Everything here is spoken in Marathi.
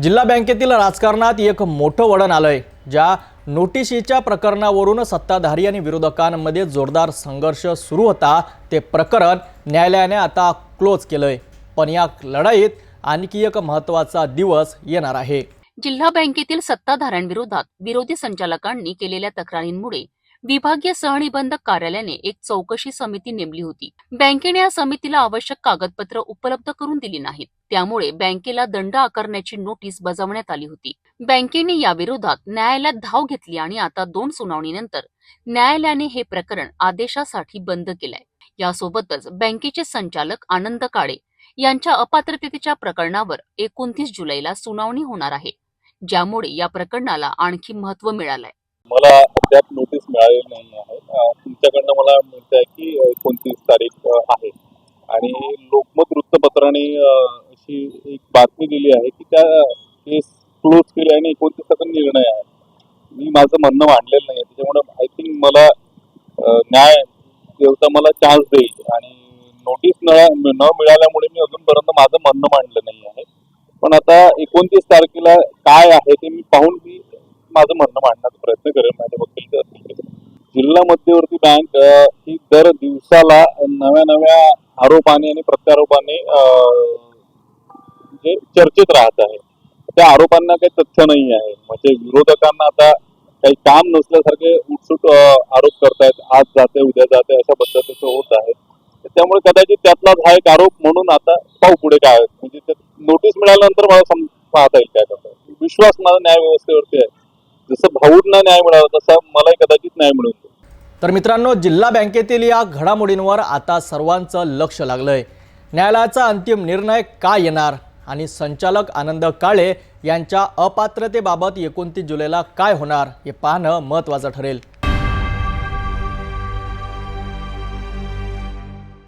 जिल्हा बँकेतील राजकारणात एक मोठं वळण आलंय ज्या नोटिशीच्या प्रकरणावरून सत्ताधारी आणि विरोधकांमध्ये जोरदार संघर्ष सुरू होता. ते प्रकरण न्यायालयाने आता क्लोज केलंय. पण या लढाईत आणखी एक महत्त्वाचा दिवस येणार आहे. जिल्हा बँकेतील सत्ताधाऱ्यांविरोधात विरोधी संचालकांनी केलेल्या तक्रारींमुळे विभागीय सहनिबंधक कार्यालयाने एक चौकशी समिती नेमली होती. बँकेने या समितीला आवश्यक कागदपत्र उपलब्ध करून दिली नाहीत. त्यामुळे बँकेला दंड आकारण्याची नोटीस बजावण्यात आली होती. बँकेने याविरोधात न्यायालयात धाव घेतली आणि आता दोन सुनावणीनंतर न्यायालयाने हे प्रकरण आदेशासाठी बंद केलंय. यासोबतच बँकेचे संचालक आनंद काळे यांच्या अपात्रतेच्या प्रकरणावर एकोणतीस जुलैला सुनावणी होणार आहे ज्यामुळे या प्रकरणाला आणखी महत्त्व मिळालंय. मला अद्याप मिळालेली नाही आहे. तुमच्याकडनं मला मिळत आहे की एकोणतीस तारीख आहे. आणि लोकमत वृत्तपत्राने अशी एक बातमी दिली आहे की त्या केस क्लोज केली आणि एकोणतीस तारखेला निर्णय आहे. मी माझं म्हणणं मांडलेलं नाही त्याच्यामुळे आय थिंक मला न्याय देवता मला चान्स देईल. आणि नोटीस न न मिळाल्यामुळे मी अजूनपर्यंत माझं म्हणणं मांडलं नाही आहे. पण आता एकोणतीस तारखेला काय आहे ते मी पाहून मी माझं म्हणणं मांडण्याचा प्रयत्न करेन माझ्या वकील असतील जिल्हा मध्यवर्ती बँक ही दर दिवसाला नव्या नव्या आरोपाने आणि प्रत्यारोपाने जे म्हणजे चर्चेत राहत आहे. त्या आरोपांना काही तथ्य नाही आहे. म्हणजे विरोधकांना आता काही काम नसल्यासारखे उठसूट आरोप करतायत. आज जाते उद्या जाते अशा पद्धतीचं होत आहे. त्यामुळे कदाचित त्यातलाच हा एक आरोप म्हणून आता पाहू पुढे काय. म्हणजे नोटीस मिळाल्यानंतर मला पाहता येईल काय करता विश्वास माझा न्याय व्यवस्थेवरती आहे. भाऊंना न्याय मिळावा तसा मलाही कदाचित न्याय मिळून तर मित्रांनो जिल्हा बँकेतील या घडामोडींवर आता सर्वांचं लक्ष लागलंय. न्यायालयाचा अंतिम निर्णय का येणार आणि संचालक आनंद काळे यांच्या अपात्रतेबाबत एकोणतीस जुलैला काय होणार हे पाहणं महत्त्वाचं ठरेल.